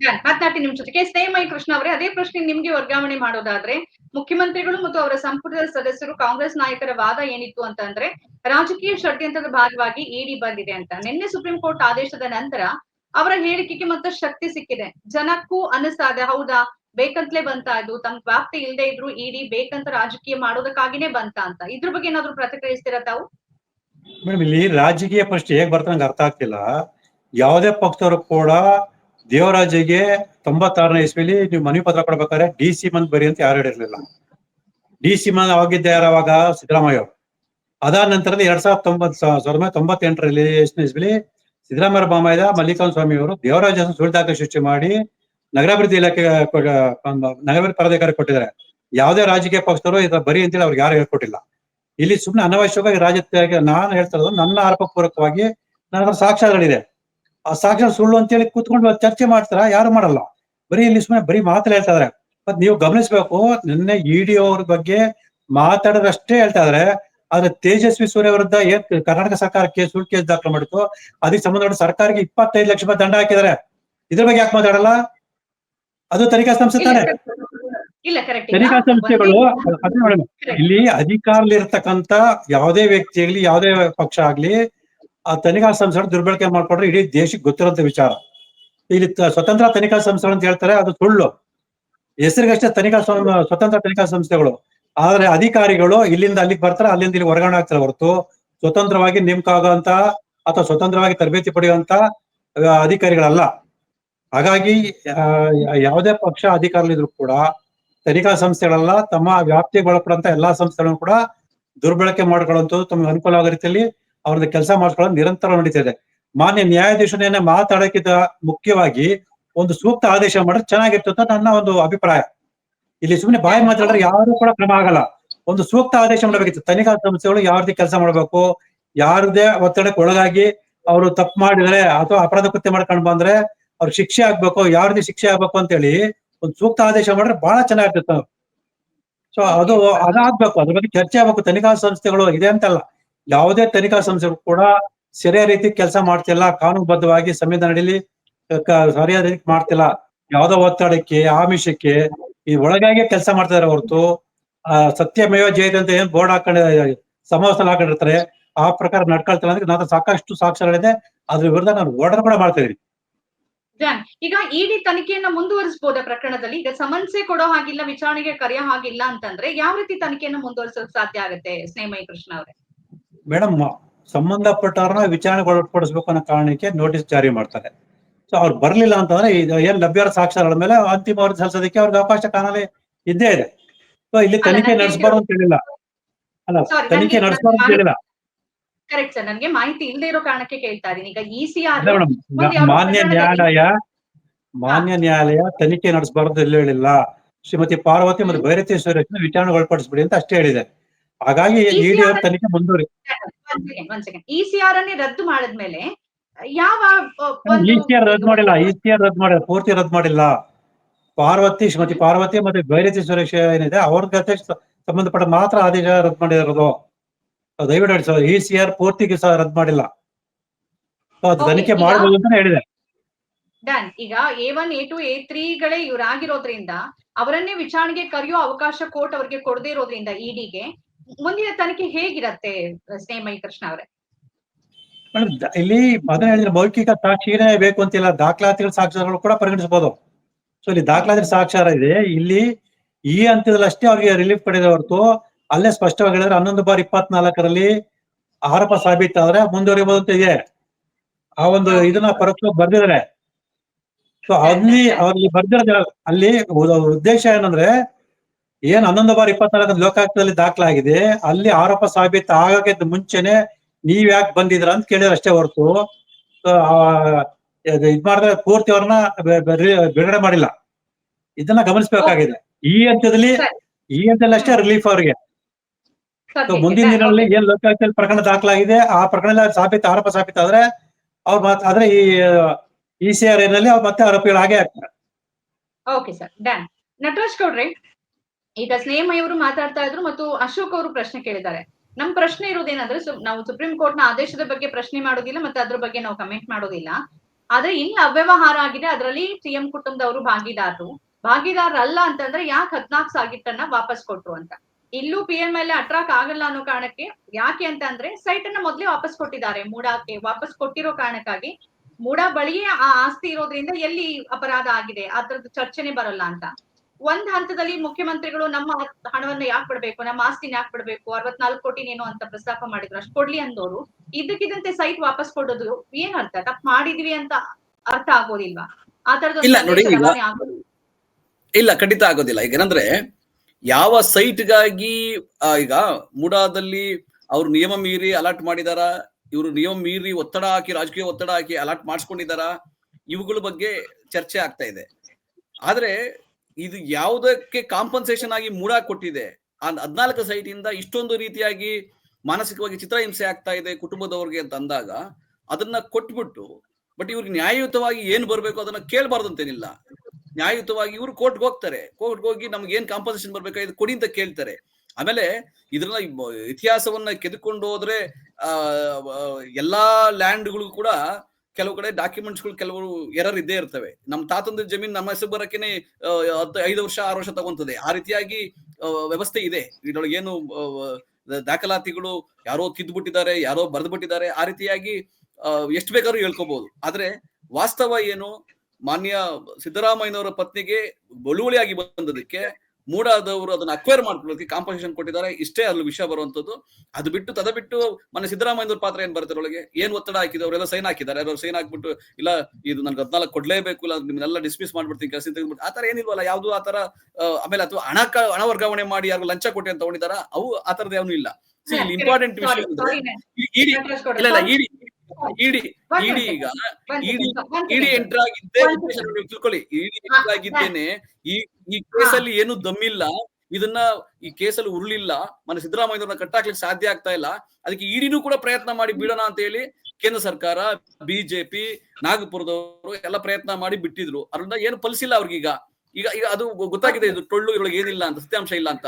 ಮಾತನಾಡ್ತೀನಿ ನಿಮ್ ಜೊತೆಗೆ ಸ್ನೇಹಮಯಿ ಕೃಷ್ಣ ಅವರೇ, ಅದೇ ಪ್ರಶ್ನೆ ನಿಮ್ಗೆ ವರ್ಗಾವಣೆ ಮಾಡೋದಾದ್ರೆ, ಮುಖ್ಯಮಂತ್ರಿಗಳು ಮತ್ತು ಅವರ ಸಂಪುಟದ ಸದಸ್ಯರು ಕಾಂಗ್ರೆಸ್ ನಾಯಕರ ವಾದ ಏನಿತ್ತು ಅಂತಂದ್ರೆ ರಾಜಕೀಯ ಷಡ್ಯಂತ್ರದ ಭಾಗವಾಗಿ ಇಡಿ ಬಂದಿದೆ ಅಂತ. ನಿನ್ನೆ ಸುಪ್ರೀಂ ಕೋರ್ಟ್ ಆದೇಶದ ನಂತರ ಅವರ ಹೇಳಿಕೆಗೆ ಮತ್ತೆ ಶಕ್ತಿ ಸಿಕ್ಕಿದೆ. ಜನಕ್ಕೂ ಅನಿಸ್ತಾ ಇದೆ ಹೌದಾ? ಬೇಕಂತಲೇ ಬಂತ ಇದು? ತಮ್ ವ್ಯಾಪ್ತಿ ಇಲ್ಲದೆ ಇದ್ರು ಇಡಿ ಬೇಕಂತ ರಾಜಕೀಯ ಮಾಡೋದಕ್ಕಾಗಿನೇ ಬಂತ ಅಂತ. ಇದ್ರ ಬಗ್ಗೆ ಏನಾದ್ರು ಪ್ರತಿಕ್ರಿಯಿಸ್ತೀರಾ ತಾವು? ಮೇಡಮ್, ಇಲ್ಲಿ ರಾಜಕೀಯ ಪ್ರಶ್ನೆ ಹೇಗ್ ಬರ್ತಾ ಅರ್ಥ ಆಗ್ತಿಲ್ಲ. ಯಾವುದೇ ಪಕ್ಷದವರು ಕೂಡ ದೇವರಾಜಿಗೆ ತೊಂಬತ್ತಾರನೇ ಇಸ್ವಿಲಿ ನೀವು ಮನವಿ ಪತ್ರ ಕೊಡ್ಬೇಕಾದ್ರೆ ಡಿ ಸಿ ಮಂತ್ ಬರಿ ಅಂತ ಯಾರು ಹೇಳಿರ್ಲಿಲ್ಲ. ಡಿ ಸಿ ಮಂತ್ ಆಗಿದ್ದ ಯಾರು ಅವಾಗ ಸಿದ್ದರಾಮಯ್ಯ ಅವರು. ಅದಾದ ನಂತರದಲ್ಲಿ ಎರಡ್ ಸಾವಿರದ ತೊಂಬತ್ ಸಾವಿರದ ತೊಂಬತ್ತೆಂಟರಲ್ಲಿ ಇಸ್ವಿಲಿ ಸಿದ್ದರಾಮಯ್ಯ ಬಾಮಯ್ಯ ಮಲ್ಲಿಕಾರ್ಜುನ ಸ್ವಾಮಿ ಅವರು ದೇವರಾಜ ಸುಳಿದಾಖಲೆ ದಾಖಲೆ ಸೃಷ್ಟಿ ಮಾಡಿ ನಗರಾಭಿವೃದ್ಧಿ ಇಲಾಖೆ ನಗರಾಭಿವೃದ್ಧಿ ಪ್ರಾಧಿಕಾರ ಕೊಟ್ಟಿದ್ದಾರೆ. ಯಾವುದೇ ರಾಜಕೀಯ ಪಕ್ಷದವರು ಇದರ ಬರಿ ಅಂತೇಳಿ ಅವ್ರಿಗೆ ಯಾರು ಹೇಳ್ಕೊಟ್ಟಿಲ್ಲ. ಇಲ್ಲಿ ಸುಮ್ಮನೆ ಅನವಶ್ಯಕವಾಗಿ ರಾಜಕೀಯ ನಾನು ಹೇಳ್ತಾ ಇರೋದು ನನ್ನ ಆರೋಪ ಪೂರ್ವಕವಾಗಿ ನನ್ನ ಸಾಕ್ಷ್ಯಗಳಿದೆ ಆ ಸಾಕ್ಷ್ಯ ಸುಳ್ಳು ಅಂತೇಳಿ ಕೂತ್ಕೊಂಡು ಚರ್ಚೆ ಮಾಡ್ತಾರ? ಯಾರು ಮಾಡಲ್ಲ. ಬರೀ ಇಲ್ಲಿ ಸುಮ್ಮನೆ ಬರೀ ಮಾತಲ್ಲಿ ಹೇಳ್ತಾ ಇದಾರೆ. ಮತ್ ನೀವು ಗಮನಿಸ್ಬೇಕು ನಿನ್ನೆ ಇಡಿ ಅವ್ರ ಬಗ್ಗೆ ಮಾತಾಡದಷ್ಟೇ ಹೇಳ್ತಾ ಇದ್ರೆ. ಆದ್ರೆ ತೇಜಸ್ವಿ ಸೂರ್ಯ ವಿರುದ್ಧ ಏನ್ ಕರ್ನಾಟಕ ಸರ್ಕಾರ ಕೇಸ್ ಸುಳ್ಳು ಕೇಸ್ ದಾಖಲು ಮಾಡಿತ್ತು. ಅದಕ್ಕೆ ಸಂಬಂಧಪಟ್ಟ ಸರ್ಕಾರಕ್ಕೆ ಇಪ್ಪತ್ತೈದು ಲಕ್ಷ ರೂಪಾಯಿ ದಂಡ ಹಾಕಿದ್ದಾರೆ. ಇದ್ರ ಬಗ್ಗೆ ಯಾಕೆ ಮಾತಾಡಲ್ಲ? ಅದು ತನಿಖಾ ಸಂಸ್ಥೆ ತಾನೆ ತನಿಖಾ ಸಂಸ್ಥೆಗಳು ಇಲ್ಲಿ ಅಧಿಕಾರಲ್ಲಿರ್ತಕ್ಕಂತ ಯಾವುದೇ ವ್ಯಕ್ತಿ ಆಗ್ಲಿ ಯಾವುದೇ ಪಕ್ಷ ಆಗ್ಲಿ ಆ ತನಿಖಾ ಸಂಸ್ಥೆ ದುರ್ಬಳಕೆ ಮಾಡ್ಕೊಂಡ್ರೆ ಇಡೀ ದೇಶಕ್ಕೆ ಗೊತ್ತಿರೋಂಥ ವಿಚಾರ. ಇಲ್ಲಿ ಸ್ವತಂತ್ರ ತನಿಖಾ ಸಂಸ್ಥೆಗಳು ಅಂತ ಹೇಳ್ತಾರೆ, ಅದು ಸುಳ್ಳು. ಹೆಸರಿಗಷ್ಟೇ ತನಿಖಾ ಸ್ವತಂತ್ರ ತನಿಖಾ ಸಂಸ್ಥೆಗಳು. ಆದ್ರೆ ಅಧಿಕಾರಿಗಳು ಇಲ್ಲಿಂದ ಅಲ್ಲಿಗೆ ಬರ್ತಾರೆ, ಅಲ್ಲಿಂದ ಇಲ್ಲಿ ವರ್ಗಾವಣೆ ಆಗ್ತಾರೆ ಹೊರತು. ಸ್ವತಂತ್ರವಾಗಿ ನೇಮಕ ಆಗುವಂತ ಅಥವಾ ಸ್ವತಂತ್ರವಾಗಿ ತರಬೇತಿ ಪಡೆಯುವಂತ ಅಧಿಕಾರಿಗಳಲ್ಲ. ಹಾಗಾಗಿ ಯಾವುದೇ ಪಕ್ಷ ಅಧಿಕಾರದಲ್ಲಿದ್ರು ಕೂಡ, ತನಿಖಾ ಸಂಸ್ಥೆಗಳೆಲ್ಲ, ತಮ್ಮ ವ್ಯಾಪ್ತಿಗೆ ಒಳಪಡುವಂತ ಎಲ್ಲಾ ಸಂಸ್ಥೆಗಳನ್ನು ಕೂಡ ದುರ್ಬಳಕೆ ಮಾಡ್ಕೊಳ್ಳುವಂಥದ್ದು ತಮಗೆ ಅನುಕೂಲ ಆಗೋ ರೀತಿಯಲ್ಲಿ ಅವ್ರದ್ದು ಕೆಲಸ ಮಾಡ್ಕೊಳ್ಳೋದು ನಿರಂತರ ನಡೀತಿದೆ ಮಾನ್ಯ ನ್ಯಾಯಾಧೀಶನೇನೆ ಮಾತಾಡಕ್ಕಿಂತ ಮುಖ್ಯವಾಗಿ ಒಂದು ಸೂಕ್ತ ಆದೇಶ ಮಾಡಿದ್ರೆ ಚೆನ್ನಾಗಿತ್ತು ಅಂತ ನನ್ನ ಒಂದು ಅಭಿಪ್ರಾಯ. ಇಲ್ಲಿ ಸುಮ್ಮನೆ ಬಾಯಿ ಮಾತಾಡಿದ್ರೆ ಯಾರು ಕೂಡ ಕ್ರಮ ಆಗಲ್ಲ. ಒಂದು ಸೂಕ್ತ ಆದೇಶ ಮಾಡಬೇಕಿತ್ತು. ತನಿಖಾ ಸಂಸ್ಥೆಗಳು ಯಾವ ರೀತಿ ಕೆಲಸ ಮಾಡಬೇಕು, ಯಾರದೇ ಒತ್ತಡಕ್ಕೆ ಒಳಗಾಗಿ ಅವರು ತಪ್ಪು ಮಾಡಿದ್ರೆ ಅಥವಾ ಅಪರಾಧ ಕೃತ್ಯ ಮಾಡ್ಕೊಂಡು ಬಂದ್ರೆ ಅವ್ರಿಗೆ ಶಿಕ್ಷೆ ಆಗ್ಬೇಕು ಯಾವ ರೀತಿ ಶಿಕ್ಷೆ ಆಗ್ಬೇಕು ಅಂತೇಳಿ ಒಂದು ಸೂಕ್ತ ಆದೇಶ ಮಾಡಿದ್ರೆ ಬಹಳ ಚೆನ್ನಾಗಿರ್ತಿತ್ತು. ಸೊ ಅದು ಅದಾಗ್ಬೇಕು. ಅದ್ರ ಬಗ್ಗೆ ಚರ್ಚೆ ಆಗ್ಬೇಕು. ತನಿಖಾ ಸಂಸ್ಥೆಗಳು ಇದೆ ಅಂತಲ್ಲ. ಯಾವುದೇ ತನಿಖಾ ಸಂಸ್ಥೆ ಕೂಡ ಸರಿಯಾದ ರೀತಿ ಕೆಲಸ ಮಾಡ್ತಿಲ್ಲ, ಕಾನೂನುಬದ್ಧವಾಗಿ ಅಡಿಯಲ್ಲಿ ಸರಿಯಾದ ರೀತಿ ಮಾಡ್ತಿಲ್ಲ. ಯಾವ್ದೋ ಒತ್ತಡಕ್ಕೆ, ಆಮಿಷಕ್ಕೆ ಈ ಒಳಗಾಗಿ ಕೆಲಸ ಮಾಡ್ತಿದಾರೆ ಹೊರತು, ಆ, ಸತ್ಯಮೇವ ಜಯತೆ ಅಂತ ಏನ್ ಬೋರ್ಡ್ ಹಾಕೊಂಡ ಸಮವಸ್ಥಾನ ಹಾಕೊಂಡಿರ್ತಾರೆ, ಆ ಪ್ರಕಾರ ನಡ್ಕೊಳ್ತಿಲ್ಲ ಅಂದ್ರೆ ನಾನು ಸಾಕಷ್ಟು ಸಾಕ್ಷ್ಯಗಳಿದೆ ಅದ್ರ ವಿರುದ್ಧ ನಾನು ಓರ್ಡರ್ ಕೂಡ ಮಾಡ್ತಾ ಇದೀನಿ. ಈಗ ಇಡಿ ತನಿಖೆಯನ್ನ ಮುಂದುವರಿಸಬಹುದ ಪ್ರಕರಣದಲ್ಲಿ? ಈಗ ಸಮನ್ಸೆ ಕೊಡೋ ಹಾಗಿಲ್ಲ, ವಿಚಾರಣೆಗೆ ಕರೆಯೋ ಹಾಗಿಲ್ಲ ಅಂತಂದ್ರೆ ಯಾವ ರೀತಿ ತನಿಖೆಯನ್ನ ಮುಂದುವರಿಸಲು ಸಾಧ್ಯ ಆಗುತ್ತೆ, ಸ್ನೇಹಮಯಿ ಕೃಷ್ಣ ಅವರೇ? ಮೇಡಮ್ ಸಂಬಂಧಪಟ್ಟವ್ರನ್ನ ವಿಚಾರಣೆಗೆ ಒಳಪಡಿಸ್ಬೇಕು ಅನ್ನೋ ಕಾರಣಕ್ಕೆ ನೋಟಿಸ್ ಜಾರಿ ಮಾಡ್ತಾರೆ. ಸೊ ಅವ್ರು ಬರ್ಲಿಲ್ಲ ಅಂತಂದ್ರೆ ಏನ್ ಲಭ್ಯರ ಸಾಕ್ಷ್ಯಗಳ ಮೇಲೆ ಅಂತಿಮ ವರದಿ ಸಲ್ಲಿಸೋದಕ್ಕೆ ಅವ್ರಿಗೆ ಅವಕಾಶ ಕಾಣಲೇ ಇದ್ದೇ ಇದೆ. ಸೊ ಇಲ್ಲಿ ತನಿಖೆ ನಡೆಸಬಾರ್ದು ಅಂತ ಹೇಳಿಲ್ಲ. ಅಲ್ಲ ತನಿಖೆ ನಡೆಸಬಾರ್ದು ಅಂತ ಹೇಳಿಲ್ಲ. ಕರೆಕ್ಟ್ ಸರ್ ನನಗೆ ಮಾಹಿತಿ ಇಲ್ಲದೆ ಇರೋ ಕಾರಣಕ್ಕೆ ಕೇಳ್ತಾ ಇದೀನಿ ಈಗ ಮೇಡಮ್ ಮಾನ್ಯ ನ್ಯಾಯಾಲಯ ಮಾನ್ಯ ನ್ಯಾಯಾಲಯ ತನಿಖೆ ನಡೆಸಬಾರ್ದು ಎಲ್ಲೂ ಹೇಳಿಲ್ಲ. ಶ್ರೀಮತಿ ಪಾರ್ವತಿ ಮತ್ತು ಭೈರತಿ ಸುರೇಶ್ ವಿಚಾರಣೆ ಒಳಪಡಿಸ್ಬಿಡಿ ಅಂತ ಅಷ್ಟೇ ಹೇಳಿದೆ. ಹಾಗಾಗಿ ತನಿಖೆ ಮುಂದುವರಿ. ಇಸಿಆರ್ ಅನ್ನೇ ರದ್ದು ಮಾಡಿದ್ಮೇಲೆ ಯಾವ ಇಸಿಆರ್ ರದ್ದು ಮಾಡಿಲ್ಲ ಇಸಿಆರ್ ರದ್ದು ಮಾಡಿಲ್ಲ ಪೂರ್ತಿ ರದ್ದು ಮಾಡಿಲ್ಲ. ಪಾರ್ವತಿ ಶ್ರೀಮತಿ ಪಾರ್ವತಿ ಮತ್ತೆ ಭೈರತಿ ಸುರೇಶ್ ಏನಿದೆ ಅವ್ರ ಕತೆ ಸಂಬಂಧಪಟ್ಟ ಮಾತ್ರ ಆದೇಶ ರದ್ದು ಮಾಡಿರೋದು. ದಯವಿಟ್ಟು ಇ ಸಿ ಆರ್ ಪೂರ್ತಿಗೆ ಸಹ ರದ್ದು ಮಾಡಿಲ್ಲ. ಅದು ತನಿಖೆ ಮಾಡಬಹುದು ಅಂತ ಹೇಳಿದೆ. ಡನ್. ಈಗ A one A two A ತ್ರೀಗಳೇ ಇವ್ರಾಗಿರೋದ್ರಿಂದ ಅವರನ್ನೇ ವಿಚಾರಣೆಗೆ ಕರೆಯೋ ಅವಕಾಶ ಕೋರ್ಟ್ ಅವರಿಗೆ ಕೊಡದೇ ಇರೋದ್ರಿಂದ ಇಡಿಗೆ ಮುಂದಿನ ತನಿಖೆ ಹೇಗಿರತ್ತೆ ಸ್ನೇಹಮಯಿ ಕೃಷ್ಣ ಅವರೇ? ಮೇಡಮ್ ಇಲ್ಲಿ ಅದನ್ನ ಹೇಳಿದ್ರೆ ಮೌಖಿಕ ಸಾಕ್ಷಿನೇ ಬೇಕು ಅಂತಿಲ್ಲ ದಾಖಲಾತಿಗಳ ಸಾಕ್ಷ್ಯಗಳು ಕೂಡ ಪರಿಗಣಿಸಬಹುದು. ಸೊ ಇಲ್ಲಿ ದಾಖಲಾತಿ ಸಾಕ್ಷಾರ ಇದೆ. ಇಲ್ಲಿ ಈ ಹಂತದಲ್ಲಷ್ಟೇ ಅವ್ರಿಗೆ ರಿಲೀಫ್ ಪಡೆದ ಹೊರತು ಅಲ್ಲೇ ಸ್ಪಷ್ಟವಾಗಿ ಹೇಳಿದ್ರೆ ಹನ್ನೊಂದು ಬಾರಿ ಇಪ್ಪತ್ನಾಲ್ಕರಲ್ಲಿ ಆರೋಪ ಸಾಬೀತಾದ್ರೆ ಮುಂದುವರಿಬಹುದು ಅಂತ ಇದೆ. ಆ ಒಂದು ಇದನ್ನ ಪರೋಕ್ಷ ಬರ್ದಿದ್ದಾರೆ. ಸೊ ಅಲ್ಲಿ ಅವ್ರಿಗೆ ಬರ್ದಿರೋದ ಅಲ್ಲಿ ಉದ್ದೇಶ ಏನಂದ್ರೆ ಏನ್ ಹನ್ನೊಂದು ಬಾರಿ ಇಪ್ಪತ್ನಾಲ್ಕು ಲೋಕಾಯುಕ್ತದಲ್ಲಿ ದಾಖಲಾಗಿದೆ ಅಲ್ಲಿ ಆರೋಪ ಸಾಬೀತು ಆಗಕ್ಕಿಂತ ಮುಂಚೆನೆ ನೀವ್ ಯಾಕೆ ಬಂದಿದ್ರ ಅಂತ ಕೇಳಿದ್ರೆ ಅಷ್ಟೇ ಹೊರತು. ಆ, ಇದು ಮಾಡಿದ್ರೆ ಪೂರ್ತಿ ಅವ್ರನ್ನ ಬಿಡುಗಡೆ ಮಾಡಿಲ್ಲ. ಇದನ್ನ ಗಮನಿಸಬೇಕಾಗಿದೆ. ಈ ಹಂತದಲ್ಲಿ ಈ ಹಂತದಲ್ಲಿ ಅಷ್ಟೇ ರಿಲೀಫ್ ಅವ್ರಿಗೆ. ಸೊ ಮುಂದಿನ ದಿನದಲ್ಲಿ ದಿನಗಳಲ್ಲಿ ಏನ್ ಲೋಕಾಯುಕ್ತದಲ್ಲಿ ಪ್ರಕರಣ ದಾಖಲಾಗಿದೆ ಆ ಪ್ರಕರಣ ಸಾಬೀತು ಆರೋಪ ಸಾಬೀತಾದ್ರೆ ಅವ್ರು ಮಾತ್ರ ಆದ್ರೆ ಈ ಇ ಸಿ ಆರ್ನಲ್ಲಿ ಅವ್ರು ಮತ್ತೆ ಆರೋಪಿಗಳು ಹಾಗೆ ಆಗ್ತಾರೆ. ಓಕೆ ಸರ್ ಡನ್ ನಟರಾಜ್ ಗೌಡ್ರೆ ಈಗ ಸ್ನೇಹ ಅವರು ಮಾತಾಡ್ತಾ ಇದ್ರು ಮತ್ತು ಅಶೋಕ್ ಅವರು ಪ್ರಶ್ನೆ ಕೇಳಿದ್ದಾರೆ. ನಮ್ ಪ್ರಶ್ನೆ ಇರೋದೇನಂದ್ರೆ ನಾವು ಸುಪ್ರೀಂ ಕೋರ್ಟ್ನ ಆದೇಶದ ಬಗ್ಗೆ ಪ್ರಶ್ನೆ ಮಾಡೋದಿಲ್ಲ ಮತ್ತೆ ಅದ್ರ ಬಗ್ಗೆ ನಾವು ಕಮೆಂಟ್ ಮಾಡೋದಿಲ್ಲ. ಆದ್ರೆ ಇಲ್ಲಿ, ಅವ್ಯವಹಾರ ಆಗಿದೆ. ಅದರಲ್ಲಿ ಸಿಎಂ ಕುಟುಂಬದವರು ಭಾಗಿದಾರರು. ಭಾಗಿದಾರರಲ್ಲ ಅಂತಂದ್ರೆ ಯಾಕೆ ಹದ್ನಾಲ್ಕು ಸಾಗಿಟ್ಟನ್ನ ವಾಪಸ್ ಕೊಟ್ರು ಅಂತ. ಇಲ್ಲೂ ಪಿ ಎಂ ಎಲ್ ಅಟ್ರಾಕ್ ಆಗಲ್ಲ ಅನ್ನೋ ಕಾರಣಕ್ಕೆ ಯಾಕೆ ಅಂತ ಅಂದ್ರೆ ಸೈಟ್ ಅನ್ನ ಮೊದ್ಲೇ ವಾಪಸ್ ಕೊಟ್ಟಿದ್ದಾರೆ. ಮೂಡಾಕ್ಕೆ ವಾಪಸ್ ಕೊಟ್ಟಿರೋ ಕಾರಣಕ್ಕಾಗಿ. ಮೂಡಾ ಬಳಿಯೇ ಆ ಆಸ್ತಿ ಇರೋದ್ರಿಂದ ಎಲ್ಲಿ ಅಪರಾಧ ಆಗಿದೆ? ಅದ್ರದ್ದು ಚರ್ಚೆನೆ ಬರಲ್ಲ ಅಂತ. ಒಂದ್ ಹಂತದಲ್ಲಿ ಮುಖ್ಯಮಂತ್ರಿಗಳು ನಮ್ಮ ಹಣವನ್ನ ಯಾಕೆ ಬಿಡ್ಬೇಕು ನಮ್ಮ ಆಸ್ತಿನ ಯಾಕೆ ಬಿಡ್ಬೇಕು ಅರವತ್ನಾಲ್ಕು ಏನು ಅಂತ ಪ್ರಸ್ತಾಪ ಮಾಡಿದ್ರು ಅಷ್ಟು ಕೊಡ್ಲಿ ಅಂದೋರು ಇದ್ದಕ್ಕಿದ್ದಂತೆ ಸೈಟ್ ವಾಪಸ್ ಕೊಡೋದು ಏನ್ ಅರ್ಥ? ತಪ್ಪು ಮಾಡಿದ್ವಿ ಅಂತ ಅರ್ಥ ಆಗೋದಿಲ್ವಾ? ಆ ತರದ ಇಲ್ಲ ಖಂಡಿತ ಆಗೋದಿಲ್ಲ. ಈಗ ಏನಂದ್ರೆ ಯಾವ ಸೈಟ್ಗಾಗಿ ಈಗ ಮುಡಾದಲ್ಲಿ ಅವ್ರು ನಿಯಮ ಮೀರಿ ಅಲರ್ಟ್ ಮಾಡಿದಾರ? ಇವರು ನಿಯಮ ಮೀರಿ ಒತ್ತಡ ಹಾಕಿ ರಾಜಕೀಯ ಒತ್ತಡ ಹಾಕಿ ಅಲರ್ಟ್ ಮಾಡಿಸ್ಕೊಂಡಿದಾರ? ಇವುಗಳ ಬಗ್ಗೆ ಚರ್ಚೆ ಆಗ್ತಾ ಇದೆ. ಆದ್ರೆ ಇದು ಯಾವುದಕ್ಕೆ ಕಾಂಪನ್ಸೇಷನ್ ಆಗಿ ಮೂಡ ಕೊಟ್ಟಿದೆ? ಆ ಹದ್ನಾಲ್ಕು ಸೈಟ್ ಇಂದ ಇಷ್ಟೊಂದು ರೀತಿಯಾಗಿ ಮಾನಸಿಕವಾಗಿ ಚಿತ್ರಹಿಂಸೆ ಆಗ್ತಾ ಇದೆ ಕುಟುಂಬದವ್ರಿಗೆ ಅಂತ ಅಂದಾಗ ಅದನ್ನ ಕೊಟ್ಬಿಟ್ಟು ಬಟ್ ಇವ್ರಿಗೆ ನ್ಯಾಯಯುತವಾಗಿ ಏನ್ ಬರ್ಬೇಕು ಅದನ್ನ ಕೇಳಬಾರ್ದು ಅಂತೇನಿಲ್ಲ ನ್ಯಾಯಯುತವಾಗಿ ಇವರು ಕೋರ್ಟ್ಗೆ ಹೋಗ್ತಾರೆ. ಕೋರ್ಟ್ಗೆ ಹೋಗಿ ನಮ್ಗೆ ಏನ್ ಕಾಂಪನ್ಸೇಷನ್ ಇದು ಕೊಡಿ ಅಂತ ಕೇಳ್ತಾರೆ. ಆಮೇಲೆ ಇದ್ರನ್ನ ಇತಿಹಾಸವನ್ನ ಕೆದ್ಕೊಂಡು ಹೋದ್ರೆ, ಆ ಎಲ್ಲಾ ಲ್ಯಾಂಡ್ಗಳು ಕೂಡ ಕೆಲವು ಕಡೆ ಡಾಕ್ಯುಮೆಂಟ್ಸ್ಗಳು ಕೆಲವರು ಎರರ್ ಇದ್ದೇ ಇರ್ತವೆ. ನಮ್ಮ ತಾತಂದ್ರ ಜಮೀನ್ ನಮ್ಮ ಹೆಸರು ಹತ್ತು, ಐದು ವರ್ಷ, ಆರು ವರ್ಷ ತಗೊಂತದೆ. ಆ ರೀತಿಯಾಗಿ ವ್ಯವಸ್ಥೆ ಇದೆ. ಇದ್ರೊಳಗೆ ಏನು ದಾಖಲಾತಿಗಳು ಯಾರೋ ತಿದ್ದುಬಿಟ್ಟಿದ್ದಾರೆ ಯಾರೋ ಬರೆದ್ಬಿಟ್ಟಿದ್ದಾರೆ, ಆ ರೀತಿಯಾಗಿ ಎಷ್ಟು ಬೇಕಾದ್ರೂ ಹೇಳ್ಕೋಬಹುದು ಆದ್ರೆ ವಾಸ್ತವ ಏನು, ಮಾನ್ಯ ಸಿದ್ದರಾಮಯ್ಯನವರ ಪತ್ನಿಗೆ ಬಳುವಳಿಯಾಗಿ ಬಂದದಕ್ಕೆ ಮೂಡಾದವರು ಅದನ್ನ ಅಕ್ವೈರ್ ಮಾಡ್ಕೊಳ್ಳೋಕೆ ಕಾಂಪನ್ಸೇಷನ್ ಕೊಟ್ಟಿದ್ದಾರೆ. ಇಷ್ಟೇ ಅಲ್ಲಿ ವಿಷಯ ಬರುವಂತದ್ದು ಅದು ಬಿಟ್ಟು ತದ ಬಿಟ್ಟು ಮನೆ ಸಿದ್ದರಾಮಯ್ಯ ಪಾತ್ರ ಏನ್ ಬರ್ತಾರೆ ಒಳಗೆ ಏನ್ ಒತ್ತಡ ಹಾಕಿದ್ರು? ಅವರೆಲ್ಲ ಸೈನ್ ಹಾಕಿದ್ದಾರೆ. ಅವ್ರು ಸೈನ್ ಹಾಕ್ಬಿಟ್ಟು ಇಲ್ಲ ಇದು ನನ್ಗೆ ಹದ್ನಾಲ್ಕು ಕೊಡ್ಲೇಬೇಕು ಇಲ್ಲ ನಿಮ್ನೆಲ್ಲ ಡಿಸ್ಮಿಸ್ ಮಾಡ್ಬಿಡ್ತೀನಿ ಕೆಲಸ ತೆಗೆದ್ಬಿಟ್ಟು ಆತರ ಏನಿಲ್ವಲ್ಲ? ಯಾವ್ದು ಆತರ ಆಮೇಲೆ ಅಥವಾ ಹಣ ಹಣ ವರ್ಗಾವಣೆ ಮಾಡಿ ಯಾರು ಲಂಚ ಕೊಟ್ಟೆ ಅಂತ ತಗೊಂಡಿದಾರ ಅವು ಆತರದ ಯಾವನು ಇಲ್ಲಿ. ಇಂಪಾರ್ಟೆಂಟ್ ವಿಷಯ ಇಡಿ. ಇಡಿ ಈಗ ಇಡಿ ಇಡಿ ಎಂಟರ್ ಆಗಿದ್ದೆ ತಿಳ್ಕೊಳ್ಳಿ. ಇಡಿ ಎಂಟರ್ ಆಗಿದ್ದೇನೆ. ಈ ಈ ಕೇಸಲ್ಲಿ ಏನು ದಮ್ಮಿಲ್ಲ. ಇದನ್ನ ಈ ಕೇಸಲ್ಲಿ ಉರುಳಿಲ್ಲ. ಮನೆ ಸಿದ್ದರಾಮಯ್ಯವ್ರನ್ನ ಕಟ್ಟಾಕ್ಲಿಕ್ಕೆ ಸಾಧ್ಯ ಆಗ್ತಾ ಇಲ್ಲ. ಅದಕ್ಕೆ ಇಡಿನೂ ಕೂಡ ಪ್ರಯತ್ನ ಮಾಡಿ ಬಿಡೋಣ ಅಂತ ಹೇಳಿ ಕೇಂದ್ರ ಸರ್ಕಾರ ಬಿಜೆಪಿ ನಾಗಪುರದವರು ಎಲ್ಲ ಪ್ರಯತ್ನ ಮಾಡಿ ಬಿಟ್ಟಿದ್ರು. ಅದರಿಂದ ಏನು ಫಲಿಸಿಲ್ಲ ಅವ್ರಿಗೀಗ. ಈಗ ಈಗ ಅದು ಗೊತ್ತಾಗಿದೆ ಇದು ಟೊಳ್ಳು ಇರೋಳಗೆ ಏನಿಲ್ಲ ಅಂತ ಸತ್ಯಾಂಶ ಇಲ್ಲ ಅಂತ.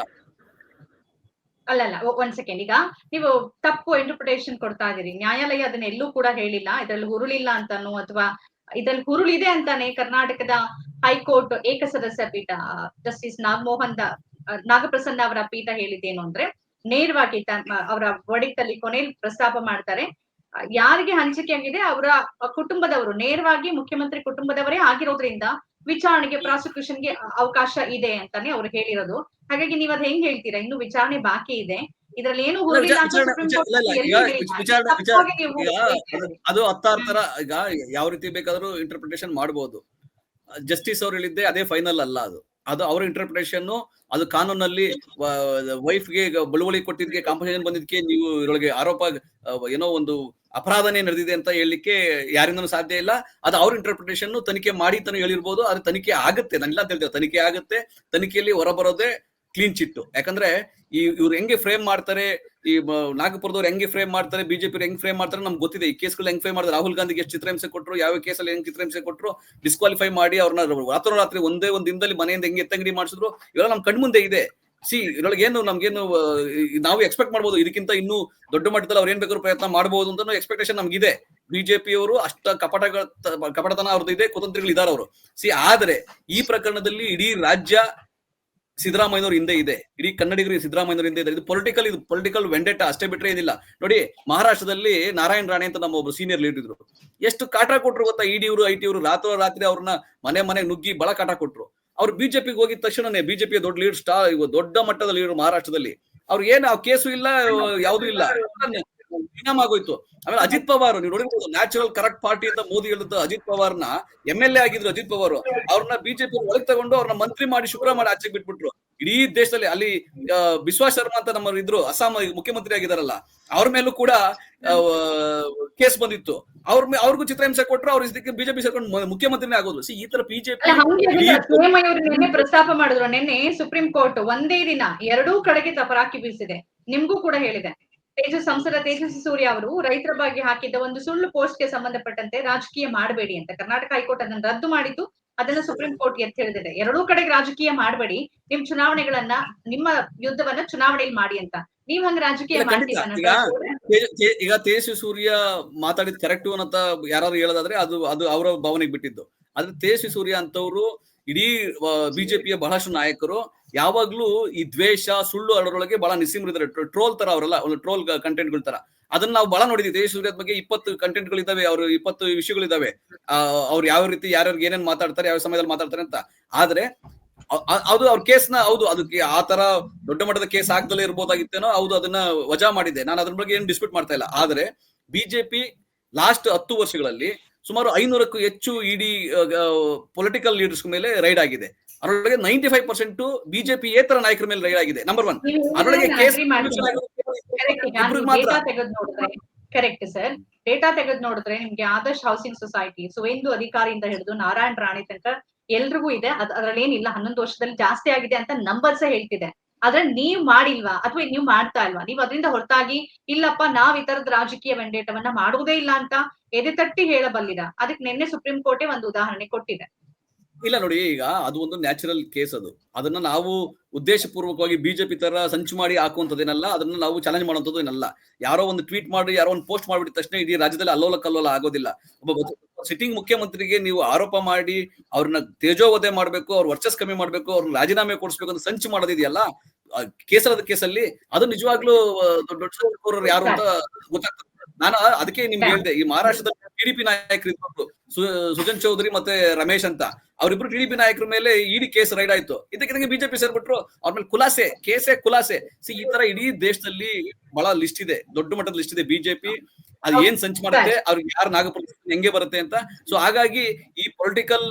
ಅಲ್ಲ ಅಲ್ಲ ಒಂದ್ ಸೆಕೆಂಡ್ ಈಗ ನೀವು ತಪ್ಪು ಇಂಟರ್ಪ್ರಿಟೇಷನ್ ಕೊಡ್ತಾ ಇದ್ದೀರಿ. ನ್ಯಾಯಾಲಯ ಅದನ್ನ ಎಲ್ಲೂ ಕೂಡ ಹೇಳಿಲ್ಲ. ಇದ್ರಲ್ಲಿ ಹುರುಳಿಲ್ಲ ಅಂತಾನು ಅಥವಾ ಇದ್ರಲ್ಲಿ ಹುರುಳಿದೆ ಅಂತಾನೆ ಕರ್ನಾಟಕದ ಹೈಕೋರ್ಟ್ ಏಕಸದಸ್ಯ ಪೀಠ ಜಸ್ಟಿಸ್ ನಾಗಮೋಹನ್ ನಾಗಪ್ರಸನ್ನ ಅವರ ಪೀಠ ಹೇಳಿದ್ದೇನು ಅಂದ್ರೆ ನೇರವಾಗಿ ಅವರ ಒಡಿತಲ್ಲಿ ಕೊನೆಯಲ್ಲಿ ಪ್ರಸ್ತಾಪ ಮಾಡ್ತಾರೆ. ಯಾರಿಗೆ ಹಂಚಿಕೆ ಆಗಿದೆ? ಅವರ ಕುಟುಂಬದವರು. ನೇರವಾಗಿ ಮುಖ್ಯಮಂತ್ರಿ ಕುಟುಂಬದವರೇ ಆಗಿರೋದ್ರಿಂದ ವಿಚಾರಣೆಗೆ ಪ್ರಾಸಿಕ್ಯೂಷನ್ಗೆ ಅವಕಾಶ ಇದೆ ಅಂತಾನೆ ಅವ್ರು ಹೇಳಿರೋದು. ಹಾಗಾಗಿ ನೀವ್ ಅದ್ ಹೆಂಗ್ ಹೇಳ್ತೀರಾ? ಇನ್ನು ವಿಚಾರಣೆ ಬಾಕಿ ಇದೆ. ಇದ್ರಲ್ಲಿ ಏನು. ಅದು ಹತ್ತಾರು ತರ ಈಗ ಯಾವ ರೀತಿ ಬೇಕಾದ್ರೂ ಇಂಟರ್ಪ್ರಿಟೇಷನ್ ಮಾಡಬಹುದು ಜಸ್ಟಿಸ್ ಅವ್ರು ಹೇಳಿದ್ದೆ ಅದೇ ಫೈನಲ್ ಅಲ್ಲ ಅದು. ಅದು ಅವ್ರ ಇಂಟರ್ಪ್ರಿಟೇಷನ್ ಅದು ಕಾನೂನಲ್ಲಿ ವೈಫ್ಗೆ ಬಳುವಳಿ ಕೊಟ್ಟಿದ್ಕೆ ಕಾಂಪನ್ಸೇಷನ್ ಬಂದಿದ್ಕೆ, ನೀವು ಇದ್ರೊಳಗೆ ಆರೋಪ ಏನೋ ಒಂದು ಅಪರಾಧನೇ ನಡೆದಿದೆ ಅಂತ ಹೇಳಲಿಕ್ಕೆ ಯಾರಿಂದನೂ ಸಾಧ್ಯ ಇಲ್ಲ. ಅದು ಅವ್ರ ಇಂಟರ್ಪ್ರಿಟೇಷನ್ ತನಿಖೆ ಮಾಡಿ ತಾನು ಹೇಳಿರ್ಬೋದು ಅದು ತನಿಖೆ ಆಗುತ್ತೆ. ನಾನಿಲ್ಲ ಅಂತ ತನಿಖೆ ಆಗುತ್ತೆ. ತನಿಖೆಯಲ್ಲಿ ಹೊರಬರೋದೇ ಕ್ಲೀನ್ ಚಿಟ್ ಯಾಕಂದ್ರೆ ಈ ಇವ್ರು ಹೆಂಗೆ ಫ್ರೇಮ್ ಮಾಡ್ತಾರೆ, ಈ ನಾಗಪುರದವ್ರು ಹೆಂಗೆ ಫ್ರೇಮ್ ಮಾಡ್ತಾರೆ ಬಿಜೆಪಿ ಹೆಂಗ್ ಫ್ರೇಮ್ ಮಾಡ್ತಾರೆ ನಮ್ಗೆ ಗೊತ್ತಿದೆ. ಈ ಕೇಸ್ಗಳು ಹೆಂಗ್ ಫ್ರೇಮ್ ಮಾಡ್ತಾರೆ? ರಾಹುಲ್ ಗಾಂಧಿಗೆ ಎಷ್ಟು ಚಿತ್ರಹಿಂಸೆ ಕೊಟ್ಟರು ಯಾವ ಕೇಸಲ್ಲಿ ಹೆಂಗ್ ಚಿತ್ರಹಿಂಸೆ ಕೊಟ್ಟರು ಡಿಸ್ಕ್ವಾಲಿಫೈ ಮಾಡಿ ಅವ್ರನ್ನ ರಾತ್ರೋರಾತ್ರಿ ಒಂದೇ ಒಂದು ದಿನದಲ್ಲಿ ಮನೆಯಿಂದ ಹೆಂಗೆ ಎತ್ತಂಗಡಿ ಮಾಡಿಸಿದ್ರು, ಇವೆಲ್ಲ ನಮ್ ಕಣ್ಮುಂದೆ ಇದೆ. ಸಿ, ಇದ್ರೊಳಗೆ ಏನು, ನಮ್ಗೇನು ನಾವು ಎಕ್ಸ್ಪೆಕ್ಟ್ ಮಾಡ್ಬೋದು. ಇದಕ್ಕಿಂತ ಇನ್ನೂ ದೊಡ್ಡ ಮಟ್ಟದಲ್ಲಿ ಅವ್ರು ಏನ್ ಬೇಕಾದ್ರೂ ಪ್ರಯತ್ನ ಮಾಡಬಹುದು ಅಂತ ಎಕ್ಸ್ಪೆಕ್ಟೇಷನ್ ನಮ್ಗಿದೆ. ಬಿಜೆಪಿ ಅವರು ಅಷ್ಟ ಕಪಟಗಳ ಕಪಟತನ ಅವ್ರದ್ದು ಇದೆ, ಕುತಂತ್ರಿಗಳು ಇದಾರೆ ಅವರು ಸಿ, ಆದ್ರೆ ಈ ಪ್ರಕರಣದಲ್ಲಿ ಇಡೀ ರಾಜ್ಯ ಸಿದ್ದರಾಮಯ್ಯನವ್ರ ಹಿಂದೆ ಇದೆ. ಇಡೀ ಕನ್ನಡಿಗರು ಸಿದ್ದರಾಮಯ್ಯನವ್ರ ಹಿಂದೆ ಇದೆ ಇದು ಪೊಲಿಟಿಕಲ್ ಇದು ಪೊಲಿಟಿಕಲ್ ವೆಂಡೆಟ ಅಷ್ಟೇ ಬಿಟ್ರೆ ಏನಿಲ್ಲ. ನೋಡಿ ಮಹಾರಾಷ್ಟ್ರದಲ್ಲಿ ನಾರಾಯಣ ರಾಣೆ ಅಂತ ನಮ್ಮ ಒಬ್ರು ಸೀನಿಯರ್ ಲೀಡರ್ ಇದ್ರು. ಎಷ್ಟು ಕಾಟ ಕೊಟ್ರು ಗೊತ್ತಾ? ಇಡಿ ಇವರು ಐ ಟಿ ಇವರು ರಾತ್ರೋ ರಾತ್ರಿ ಅವ್ರನ್ನ ಮನೆ ಮನೆ ನುಗ್ಗಿ ಬಳ ಕಾಟ ಕೊಟ್ರು. ಅವ್ರು ಬಿಜೆಪಿಗೆ ಹೋಗಿದ ತಕ್ಷಣನೇ ಬಿಜೆಪಿಯ ದೊಡ್ಡ ಲೀಡರ್ ಸ್ಟಾರ್ ದೊಡ್ಡ ಮಟ್ಟದ ಲೀಡರ್ ಮಹಾರಾಷ್ಟ್ರದಲ್ಲಿ. ಅವ್ರು ಏನು ಕೇಸು ಇಲ್ಲ ಯಾವುದೂ ಇಲ್ಲ. ಇನಾಮ್ ಆಗೋಯ್ತು. ಆಮೇಲೆ ಅಜಿತ್ ಪವಾರ್ ನೀವು ನೋಡಿರ್ಬೋದು ನ್ಯಾಚುರಲ್ ಕರೆಕ್ಟ್ ಪಾರ್ಟಿ ಅಂತ ಮೋದಿ ಹೇಳಿದ ಅಜಿತ್ ಪವಾರ್ನ. ಎಂ ಎಲ್ ಎ ಆಗಿದ್ರು ಅಜಿತ್ ಪವಾರ್. ಅವ್ರನ್ನ ಬಿಜೆಪಿ ಒಳಗೆ ತಗೊಂಡು ಅವ್ರನ್ನ ಮಂತ್ರಿ ಮಾಡಿ ಶುಭ್ರ ಮಾಡಿ ಆಚೆಗೆ ಬಿಟ್ಬಿಟ್ರು. ಇಡೀ ದೇಶದಲ್ಲಿ ಅಲ್ಲಿ ಆ, ಬಿಶ್ವಾಸ್ ಶರ್ಮಾ ಅಂತ ನಮ್ಮ ಇದ್ರು ಅಸ್ಸಾಂ ಮುಖ್ಯಮಂತ್ರಿ ಆಗಿದಾರಲ್ಲ ಅವ್ರ ಮೇಲೂ ಕೂಡ ಕೇಸ್ ಬಂದಿತ್ತು. ಅವ್ರ ಅವ್ರಿಗೂ ಚಿತ್ರಹಿಂಸೆ ಕೊಟ್ರು ಅವ್ರ ಇದಕ್ಕೆ ಬಿಜೆಪಿ ಸೇರ್ಕೊಂಡು ಮುಖ್ಯಮಂತ್ರಿನೇ ಆಗೋದು ಸಿ ಈ ತರ ಬಿಜೆಪಿ ಪ್ರಸ್ತಾಪ ಮಾಡಿದ್ರು. ನಿನ್ನೆ ಸುಪ್ರೀಂ ಕೋರ್ಟ್ ಒಂದೇ ದಿನ ಎರಡೂ ಕಡೆಗೆ ತಪರಾಕಿ ಬೀಸಿದೆ. ನಿಮ್ಗೂ ಕೂಡ ಹೇಳಿದೆ. ತೇಜಸ್ ಸಂಸದ ತೇಜಸ್ವಿ ಸೂರ್ಯ ಅವರು ರೈತರ ಬಗ್ಗೆ ಹಾಕಿದ್ದ ಒಂದು ಸುಳ್ಳು ಪೋಸ್ಟ್ಗೆ ಸಂಬಂಧಪಟ್ಟಂತೆ ರಾಜಕೀಯ ಮಾಡಬೇಡಿ ಅಂತ. ಕರ್ನಾಟಕ ಹೈಕೋರ್ಟ್ ಅದನ್ನು ರದ್ದು ಮಾಡಿದ್ದು ಅದನ್ನ ಸುಪ್ರೀಂ ಕೋರ್ಟ್ ಎತ್ತಿ ಹೇಳಿದೆ ಎರಡೂ ಕಡೆಗೆ ರಾಜಕೀಯ ಮಾಡಬೇಡಿ. ನಿಮ್ ಚುನಾವಣೆಗಳನ್ನ ನಿಮ್ಮ ಯುದ್ಧವನ್ನ ಚುನಾವಣೆಯಲ್ಲಿ ಮಾಡಿ ಅಂತ. ನೀವ್ ಹಂಗ ರಾಜಕೀಯ ಈಗ ತೇಜಸ್ವಿ ಸೂರ್ಯ ಮಾತಾಡಿದ್ ಕರೆಕ್ಟ್ ಅಂತ ಯಾರು ಹೇಳೋದಾದ್ರೆ ಅದು ಅದು ಅವರ ಭಾವನೆಗೆ ಬಿಟ್ಟಿದ್ದು. ಆದ್ರೆ ತೇಜಸ್ವಿ ಸೂರ್ಯ ಅಂತವ್ರು ಇಡೀ ಬಿಜೆಪಿಯ ಬಹಳಷ್ಟು ನಾಯಕರು ಯಾವಾಗ್ಲೂ ಈ ದ್ವೇಷ, ಸುಳ್ಳು ಅದರೊಳಗೆ ಬಹಳ ನಿಸ್ಸಿಮರಿದ್ದಾರೆ ಟ್ರೋಲ್ ತರ ಅವರೆಲ್ಲ, ಒಂದು ಟ್ರೋಲ್ ಕಂಟೆಂಟ್ಗಳ ತರ. ಅದನ್ನ ನಾವು ಬಹಳ ನೋಡಿದ್ವಿ. ದೇಶ ಸೂರ್ಯದ ಬಗ್ಗೆ ಇಪ್ಪತ್ತು ಕಂಟೆಂಟ್ಗಳಿದಾವೆ ಅವ್ರು ಇಪ್ಪತ್ತು ವಿಷಯಗಳಿದಾವೆ ಅವ್ರು ಯಾವ ರೀತಿ ಯಾರ್ಯಾರಿಗೆ ಏನೇನ್ ಮಾತಾಡ್ತಾರೆ, ಯಾವ ಸಮಯದಲ್ಲಿ ಮಾತಾಡ್ತಾರೆ ಅಂತ. ಆದ್ರೆ ಅದು ಅವ್ರ ಕೇಸ್ನ, ಹೌದು, ಅದಕ್ಕೆ ಆ ತರ ದೊಡ್ಡ ಮಟ್ಟದ ಕೇಸ್ ಆಗ್ದಲೇ ಇರ್ಬೋದಾಗಿತ್ತೇನೋ, ಹೌದು, ಅದನ್ನ ವಜಾ ಮಾಡಿದೆ ನಾನು ಅದ್ರ ಬಗ್ಗೆ ಏನು ಡಿಸ್ಪ್ಯೂಟ್ ಮಾಡ್ತಾ ಇಲ್ಲ. ಆದ್ರೆ, ಬಿಜೆಪಿ ಲಾಸ್ಟ್ ಹತ್ತು ವರ್ಷಗಳಲ್ಲಿ ಸುಮಾರು ಐನೂರಕ್ಕೂ ಹೆಚ್ಚು ಇಡಿ ಪೊಲಿಟಿಕಲ್ ಲೀಡರ್ಸ್ ಮೇಲೆ ರೈಡ್ ಆಗಿದೆ. ಅದರೊಳಗೆ ನೈಂಟಿ ಫೈವ್ ಪರ್ಸೆಂಟ್ ಬಿಜೆಪಿ ಏತರ ನಾಯಕರ ಮೇಲೆ ರೈಡ್ ಆಗಿದೆ. ನಂಬರ್ ಒನ್ ಅದರೊಳಗೆ ಕೇಸ್. ಕರೆಕ್ಟ್ ಸರ್ ಡೇಟಾ ತೆಗೆದು ನೋಡಿದ್ರೆ ನಿಮ್ಗೆ ಆದರ್ಶ್ ಹೌಸಿಂಗ್ ಸೊಸೈಟಿ ಸುವೇಂದು ಅಧಿಕಾರಿಯಿಂದ ಹಿಡಿದು ನಾರಾಯಣ್ ರಾಣಿ ತನಕ ಎಲ್ರಿಗೂ ಇದೆ. ಅದ್ ಅದ್ರಲ್ಲಿ ಏನಿಲ್ಲ ಹನ್ನೊಂದು ವರ್ಷದಲ್ಲಿ ಜಾಸ್ತಿ ಆಗಿದೆ ಅಂತ ನಂಬರ್ಸ್ ಹೇಳ್ತಿದೆ. ಆದ್ರೆ ನೀವ್ ಮಾಡಿಲ್ವಾ? ಅಥವಾ ನೀವ್ ಮಾಡ್ತಾ ಇಲ್ವಾ? ನೀವ್ ಅದರಿಂದ ಹೊರತಾಗಿ ಇಲ್ಲಪ್ಪ ನಾವ್ ಈ ತರದ ರಾಜಕೀಯ ವೆಂಡೇಟವನ್ನ ಮಾಡುವುದೇ ಇಲ್ಲ ಅಂತ ಎದೆ ತಟ್ಟಿ ಹೇಳಬಲ್ಲಿದ ಅದಕ್ಕೆ ನಿನ್ನೆ ಸುಪ್ರೀಂ ಕೋರ್ಟೇ ಒಂದು ಉದಾಹರಣೆ ಕೊಟ್ಟಿದೆ. ಇಲ್ಲ ನೋಡಿ, ಈಗ ಅದು ಒಂದು ನ್ಯಾಚುರಲ್ ಕೇಸ್ ಅದು. ಅದನ್ನ ನಾವು ಉದ್ದೇಶಪೂರ್ವಕವಾಗಿ ಬಿಜೆಪಿ ತರ ಸಂಚು ಮಾಡಿ ಹಾಕುವಂತದೇನಲ್ಲ ಅದನ್ನ ನಾವು ಚಾಲೆಂಜ್ ಮಾಡುವಂತದ್ದು ಏನಲ್ಲ. ಯಾರೋ ಒಂದು ಟ್ವೀಟ್ ಮಾಡಿ, ಯಾರೋ ಒಂದು ಪೋಸ್ಟ್ ಮಾಡಿಬಿಟ್ಟ ತಕ್ಷಣ ಇಡೀ ರಾಜ್ಯದಲ್ಲಿ ಅಲ್ಲೋಲ ಕಲ್ಲೋಲ ಆಗೋದಿಲ್ಲ. ಒಬ್ಬ ಸಿಟ್ಟಿಂಗ್ ಮುಖ್ಯಮಂತ್ರಿಗೆ ನೀವು ಆರೋಪ ಮಾಡಿ, ಅವ್ರನ್ನ ತೇಜೋವಧೆ ಮಾಡಬೇಕು, ಅವ್ರ ವರ್ಚಸ್ ಕಮ್ಮಿ ಮಾಡಬೇಕು, ಅವ್ರ ರಾಜೀನಾಮೆ ಕೊಡಿಸ್ಬೇಕು ಅಂತ ಸಂಚು ಮಾಡೋದಿದೆಯಲ್ಲ ಕೇಸರದ ಕೇಸಲ್ಲಿ ಅದು ನಿಜವಾಗ್ಲೂ ದೊಡ್ಡ ದೊಡ್ಡ ಯಾರು ಅಂತ ಗೊತ್ತಾಗ್ತದೆ. ನಾನು ಅದಕ್ಕೆ ನಿಮ್ಗೆ ಹೇಳಿದೆ ಈ ಮಹಾರಾಷ್ಟ್ರದಲ್ಲಿ ಟಿಡಿಪಿ ನಾಯಕರು ಸುಜನ್ ಚೌಧರಿ ಮತ್ತೆ ರಮೇಶ್ ಅಂತ ಅವರಿಬ್ರು ಟಿಡಿಪಿ ನಾಯಕರ ಮೇಲೆ ಇಡಿ ಕೇಸ್ ರೈಡ್ ಆಯ್ತು. ಇದಕ್ಕೆ ಬಿಜೆಪಿ ಸೇರ್ಬಿಟ್ರು ಅವ್ರ ಮೇಲೆ ಖುಲಾಸೆ ಕೇಸೆ ಕುಲಾಸೆ ಸಿ ಈ ತರ ಇಡೀ ದೇಶದಲ್ಲಿ ಬಹಳ ಲಿಸ್ಟ್ ಇದೆ ದೊಡ್ಡ ಮಟ್ಟದ ಲಿಸ್ಟ್ ಇದೆ ಬಿಜೆಪಿ ಅದ್ ಏನ್ ಸಂಚು ಮಾಡುತ್ತೆ ಅವ್ರಿಗೆ ಯಾರು ನಾಗಪುರ ಹೆಂಗೆ ಬರುತ್ತೆ ಅಂತ. ಸೊ ಹಾಗಾಗಿ ಈ ಪೊಲಿಟಿಕಲ್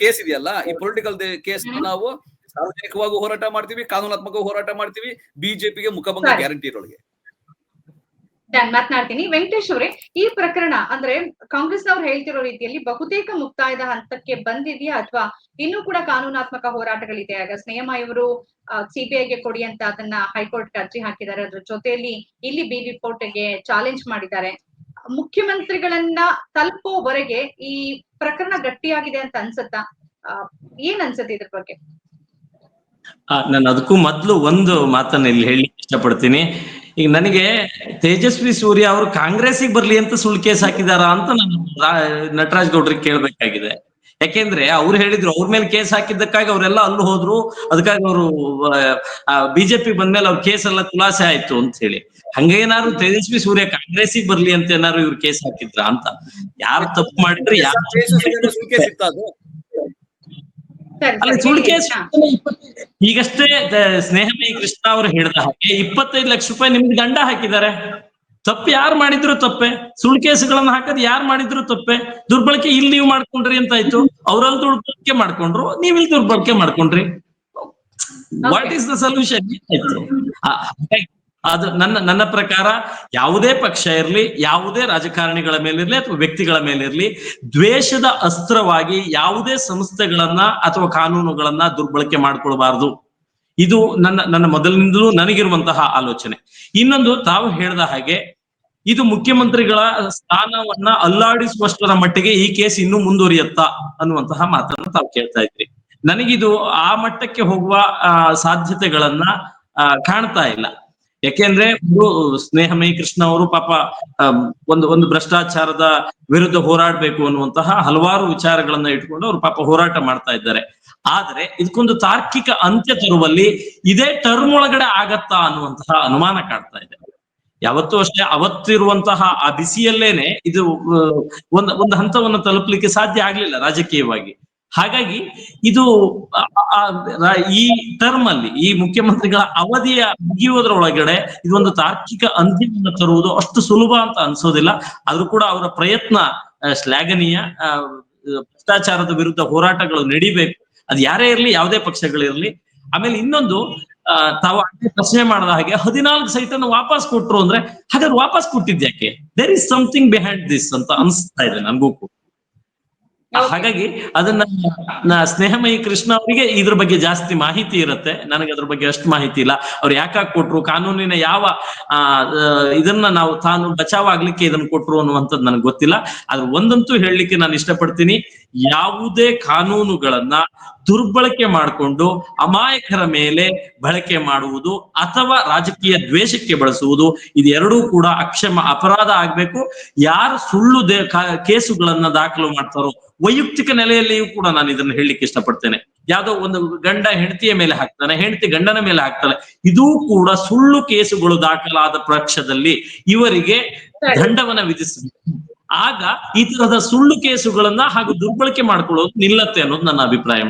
ಕೇಸ್ ಇದೆಯಲ್ಲ ಈ ಪೊಲಿಟಿಕಲ್ ಕೇಸ್ ನಾವು ಸಾರ್ವಜನಿಕವಾಗಿ ಹೋರಾಟ ಮಾಡ್ತೀವಿ ಕಾನೂನಾತ್ಮಕ ಹೋರಾಟ ಮಾಡ್ತೀವಿ ಬಿಜೆಪಿಗೆ ಮುಖಭಂಗ. ಗ್ಯಾರಂಟಿ ಇರೋಳಿಗೆ ನಾನು ಮಾತನಾಡ್ತೀನಿ. ವೆಂಕಟೇಶ್ ಅವರೇ, ಈ ಪ್ರಕರಣ ಅಂದ್ರೆ ಕಾಂಗ್ರೆಸ್ನವ್ರು ಹೇಳ್ತಿರೋ ರೀತಿಯಲ್ಲಿ ಬಹುತೇಕ ಮುಕ್ತಾಯದ ಹಂತಕ್ಕೆ ಬಂದಿದೆಯಾ ಅಥವಾ ಇನ್ನೂ ಕೂಡ ಕಾನೂನಾತ್ಮಕ ಹೋರಾಟಗಳಿದೆ? ಆಗ ಸ್ನೇಹಮ ಇವರು ಸಿಬಿಐಗೆ ಕೊಡಿ ಅಂತ ಅದನ್ನ ಹೈಕೋರ್ಟ್ ಅರ್ಜಿ ಹಾಕಿದ್ದಾರೆ. ಅದ್ರ ಜೊತೆಯಲ್ಲಿ ಇಲ್ಲಿ ಬಿ ಕೋರ್ಟ್ಗೆ ಚಾಲೆಂಜ್ ಮಾಡಿದ್ದಾರೆ. ಮುಖ್ಯಮಂತ್ರಿಗಳನ್ನ ತಲುಪೋವರೆಗೆ ಈ ಪ್ರಕರಣ ಗಟ್ಟಿಯಾಗಿದೆ ಅಂತ ಅನ್ಸತ್ತಾ? ಏನ್ ಅನ್ಸತ್ತೆ ಇದ್ರ ಬಗ್ಗೆ? ನಾನು ಅದಕ್ಕೂ ಮೊದ್ಲು ಒಂದು ಮಾತನ್ನ ಇಲ್ಲಿ ಹೇಳಿ ಇಷ್ಟಪಡ್ತೀನಿ. ಈಗ ನನಗೆ ತೇಜಸ್ವಿ ಸೂರ್ಯ ಅವರು ಕಾಂಗ್ರೆಸ್ಗೆ ಬರ್ಲಿ ಅಂತ ಸುಳ್ಳು ಕೇಸ್ ಹಾಕಿದಾರ ಅಂತ ನಾನು ನಟರಾಜ್ ಗೌಡ್ರಿಗೆ ಕೇಳ್ಬೇಕಾಗಿದೆ. ಯಾಕೆಂದ್ರೆ ಅವ್ರು ಹೇಳಿದ್ರು ಅವ್ರ ಮೇಲೆ ಕೇಸ್ ಹಾಕಿದ್ದಕ್ಕಾಗಿ ಅವರೆಲ್ಲ ಅಲ್ಲಿ ಹೋದ್ರು, ಅದಕ್ಕಾಗಿ ಅವರು ಬಿಜೆಪಿ ಬಂದ್ಮೇಲೆ ಅವ್ರ ಕೇಸ್ ಎಲ್ಲ ಖುಲಾಸೆ ಆಯ್ತು ಅಂತ ಹೇಳಿ. ಹಂಗೇನಾದ್ರು ತೇಜಸ್ವಿ ಸೂರ್ಯ ಕಾಂಗ್ರೆಸ್ಸಿಗೆ ಬರ್ಲಿ ಅಂತ ಏನಾದ್ರು ಇವ್ರು ಕೇಸ್ ಹಾಕಿದ್ರ ಅಂತ. ಯಾರು ತಪ್ಪು ಮಾಡಿದ್ರೆ, ಯಾರು ಕೇಸ್ ಇತ್ತ ಅದು ಸರಿ ಅಲ್ಲಿ. ಈಗಷ್ಟೇ ಸ್ನೇಹಮಯಿ ಕೃಷ್ಣ ಅವರು ಹೇಳಿದ ಹಾಗೆ ಇಪ್ಪತ್ತೈದು ಲಕ್ಷ ರೂಪಾಯಿ ನಿಮ್ಗೆ ದಂಡ ಹಾಕಿದ್ದಾರೆ. ತಪ್ಪು ಯಾರು ಮಾಡಿದ್ರು ತಪ್ಪೆ? ಸುಳ್ಳು ಕೇಸುಗಳನ್ನ ಹಾಕದ್ ಯಾರು ಮಾಡಿದ್ರು ತಪ್ಪೆ? ದುರ್ಬಳಕೆ ಇಲ್ಲಿ ನೀವು ಮಾಡ್ಕೊಂಡ್ರಿ ಅಂತ ಆಯ್ತು ಅವ್ರಲ್ಲಿ ದುರ್ಬಳಕೆ ಮಾಡ್ಕೊಂಡ್ರು ನೀವು ಇಲ್ಲಿ ದುರ್ಬಳಕೆ ಮಾಡ್ಕೊಂಡ್ರಿ. ವಾಟ್ ಈಸ್ ದ ಸೊಲ್ಯೂಷನ್ ಆಯ್ತು ಅದು ನನ್ನ ನನ್ನ ಪ್ರಕಾರ ಯಾವುದೇ ಪಕ್ಷ ಇರಲಿ, ಯಾವುದೇ ರಾಜಕಾರಣಿಗಳ ಮೇಲಿರಲಿ ಅಥವಾ ವ್ಯಕ್ತಿಗಳ ಮೇಲಿರಲಿ ದ್ವೇಷದ ಅಸ್ತ್ರವಾಗಿ ಯಾವುದೇ ಸಂಸ್ಥೆಗಳನ್ನ ಅಥವಾ ಕಾನೂನುಗಳನ್ನ ದುರ್ಬಳಕೆ ಮಾಡ್ಕೊಳ್ಬಾರ್ದು. ಇದು ನನ್ನ ನನ್ನ ಮೊದಲಿನಿಂದಲೂ ನನಗಿರುವಂತಹ ಆಲೋಚನೆ. ಇನ್ನೊಂದು, ತಾವು ಹೇಳಿದ ಹಾಗೆ, ಇದು ಮುಖ್ಯಮಂತ್ರಿಗಳ ಸ್ಥಾನವನ್ನ ಅಲ್ಲಾಡಿಸುವಷ್ಟರ ಮಟ್ಟಿಗೆ ಈ ಕೇಸ್ ಇನ್ನೂ ಮುಂದುವರಿಯುತ್ತಾ ಅನ್ನುವಂತಹ ಮಾತನ್ನು ತಾವು ಕೇಳ್ತಾ ಇದ್ರಿ. ನನಗಿದು ಆ ಮಟ್ಟಕ್ಕೆ ಹೋಗುವ ಸಾಧ್ಯತೆಗಳನ್ನ ಕಾಣ್ತಾ ಇಲ್ಲ. ಯಾಕೆಂದ್ರೆ ಸ್ನೇಹಮಯಿ ಕೃಷ್ಣ ಅವರು ಪಾಪ ಒಂದು ಒಂದು ಭ್ರಷ್ಟಾಚಾರದ ವಿರುದ್ಧ ಹೋರಾಡಬೇಕು ಅನ್ನುವಂತಹ ಹಲವಾರು ವಿಚಾರಗಳನ್ನ ಇಟ್ಕೊಂಡು ಅವರು ಪಾಪ ಹೋರಾಟ ಮಾಡ್ತಾ ಇದ್ದಾರೆ. ಆದ್ರೆ ಇದಕ್ಕೊಂದು ತಾರ್ಕಿಕ ಅಂತ್ಯ ತರುವಲ್ಲಿ ಇದೇ ಟರ್ಮ್ ಒಳಗಡೆ ಆಗತ್ತಾ ಅನ್ನುವಂತಹ ಅನುಮಾನ ಕಾಡ್ತಾ ಇದೆ. ಯಾವತ್ತೂ ಅಷ್ಟೇ ಅವತ್ತಿರುವಂತಹ ಆ ಬಿಸಿಯಲ್ಲೇನೆ ಇದು ಒಂದ್, ಒಂದು ಹಂತವನ್ನು ತಲುಪಲಿಕ್ಕೆ ಸಾಧ್ಯ ಆಗ್ಲಿಲ್ಲ ರಾಜಕೀಯವಾಗಿ. ಹಾಗಾಗಿ ಇದು ಈ ಟರ್ಮ್ ಅಲ್ಲಿ ಈ ಮುಖ್ಯಮಂತ್ರಿಗಳ ಅವಧಿಯ ಮುಗಿಯುವುದರೊಳಗಡೆ ಇದೊಂದು ತಾರ್ಕಿಕ ಅಂತ್ಯವನ್ನು ತರುವುದು ಅಷ್ಟು ಸುಲಭ ಅಂತ ಅನ್ಸೋದಿಲ್ಲ. ಆದ್ರೂ ಕೂಡ ಅವರ ಪ್ರಯತ್ನ ಶ್ಲಾಘನೀಯ ಭ್ರಷ್ಟಾಚಾರದ ವಿರುದ್ಧ ಹೋರಾಟಗಳು ನಡಿಬೇಕು. ಅದು ಯಾರೇ ಇರಲಿ, ಯಾವುದೇ ಪಕ್ಷಗಳಿರ್ಲಿ ಆಮೇಲೆ ಇನ್ನೊಂದು ತಾವು ಪ್ರಶ್ನೆ ಮಾಡದ ಹಾಗೆ ಹದಿನಾಲ್ಕು ಸೈಟನ್ನು ವಾಪಸ್ ಕೊಟ್ರು ಅಂದ್ರೆ ಹಾಗಾದ್ರೆ ವಾಪಸ್ ಕೊಟ್ಟಿದ್ಯಾಕೆ there is something behind this ಅಂತ ಅನ್ಸ್ತಾ ಇದೆ ನನ್ಗೂ. ಹಾಗಾಗಿ ಅದನ್ನ ಸ್ನೇಹಮಯಿ ಕೃಷ್ಣ ಅವರಿಗೆ ಇದ್ರ ಬಗ್ಗೆ ಜಾಸ್ತಿ ಮಾಹಿತಿ ಇರುತ್ತೆ. ನನಗೆ ಅದ್ರ ಬಗ್ಗೆ ಅಷ್ಟು ಮಾಹಿತಿ ಇಲ್ಲ. ಅವ್ರು ಯಾಕಾಗ್ ಕೊಟ್ರು ಕಾನೂನಿನ ಯಾವ ಆ, ಇದನ್ನ ನಾವು ತಾನು ಬಚಾವ್ ಆಗ್ಲಿಕ್ಕೆ ಇದನ್ನ ಕೊಟ್ರು ಅನ್ನುವಂಥದ್ದು ನನಗೆ ಗೊತ್ತಿಲ್ಲ. ಆದ್ರೆ ಒಂದಂತೂ ಹೇಳಲಿಕ್ಕೆ ನಾನು ಇಷ್ಟಪಡ್ತೀನಿ. ಯಾವುದೇ ಕಾನೂನುಗಳನ್ನ ದುರ್ಬಳಕೆ ಮಾಡಿಕೊಂಡು ಅಮಾಯಕರ ಮೇಲೆ ಬಳಕೆ ಮಾಡುವುದು ಅಥವಾ ರಾಜಕೀಯ ದ್ವೇಷಕ್ಕೆ ಬಳಸುವುದು ಇದೆರಡೂ ಕೂಡ ಅಕ್ಷಮ ಅಪರಾಧ ಆಗ್ಬೇಕು. ಯಾರು ಸುಳ್ಳು ದೇ ಕೇಸುಗಳನ್ನ ದಾಖಲು ಮಾಡ್ತಾರೋ ವೈಯಕ್ತಿಕ ನೆಲೆಯಲ್ಲಿಯೂ ಕೂಡ ನಾನು ಇದನ್ನ ಹೇಳಲಿಕ್ಕೆ ಇಷ್ಟಪಡ್ತೇನೆ. ಯಾವುದೋ ಒಂದು ಗಂಡ ಹೆಂಡತಿಯ ಮೇಲೆ ಹಾಕ್ತಾನೆ, ಹೆಂಡತಿ ಗಂಡನ ಮೇಲೆ ಹಾಕ್ತಾನೆ, ಇದೂ ಕೂಡ ಸುಳ್ಳು ಕೇಸುಗಳು ದಾಖಲಾದ ಪಕ್ಷದಲ್ಲಿ ಇವರಿಗೆ ದಂಡವನ್ನ ವಿಧಿಸಬೇಕು. ಆಗ ಈ ತರಹದ ಸುಳ್ಳು ಕೇಸುಗಳನ್ನ ಹಾಗೂ ದುರ್ಬಳಕೆ ಮಾಡ್ಕೊಳ್ಳೋದು ನಿಲ್ಲತ್ತೆ ಅನ್ನೋದು ನನ್ನ ಅಭಿಪ್ರಾಯ.